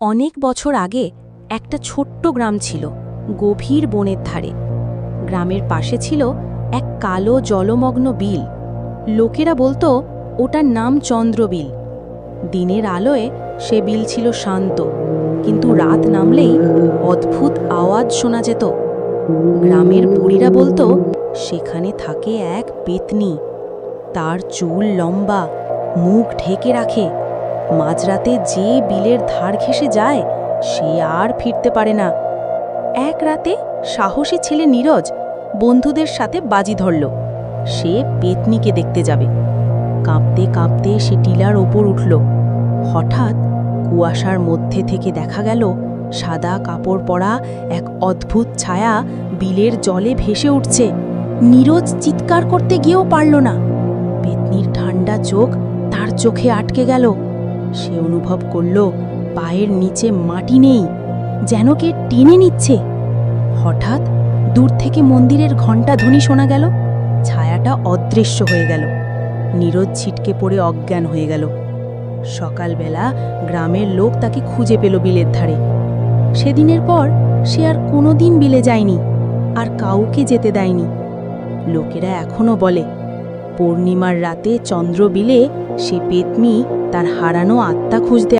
অনেক বছর আগে একটা ছোট্ট গ্রাম ছিল, গভীর বনের ধারে। গ্রামের পাশে ছিল এক কালো জলমগ্ন বিল। লোকেরা বলতো ওটার নাম চন্দ্রবিল। দিনের আলোয় সে বিল ছিল শান্ত, কিন্তু রাত নামলেই অদ্ভুত আওয়াজ শোনা যেত। গ্রামের বুড়িরা বলতো সেখানে থাকে এক পেতনি। তার চুল লম্বা, মুখ ঢেকে রাখে মাঝরাতে যে বিলের ধার ঘেঁষে যায়, সে আর ফিরতে পারে না। এক রাতে সাহসী ছেলে নীরজ বন্ধুদের সাথে বাজি ধরল। সে পেতনিকে দেখতে যাবে। কাঁপতে কাঁপতে সে টিলার ওপর উঠল। হঠাৎ কুয়াশার মধ্যে থেকে দেখা গেল, সাদা কাপড় পরা এক অদ্ভুত ছায়া বিলের জলে ভেসে উঠছে। নীরজ চিৎকার করতে গিয়েও পারল না। পেতনির ঠান্ডা চোখ তার চোখে আটকে গেল। সে অনুভব করল পায়ের নিচে মাটি নেই, যেন কে টেনে নিচ্ছে। হঠাৎ দূর থেকে মন্দিরের ঘণ্টা ধ্বনি শোনা গেল, ছায়াটা অদৃশ্য হয়ে গেল নীরজ ছিটকে পড়ে অজ্ঞান হয়ে গেল। সকালবেলা গ্রামের লোক তাকে খুঁজে পেল বিলের ধারে। সেদিনের পর সে আর কোনোদিন বিলে যায়নি, আর কাউকে যেতে দেয়নি। লোকেরা এখনও বলে, পূর্ণিমার রাতে চন্দ্রবিলে সে পেতনি তার হারানো আত্মা খুঁজতে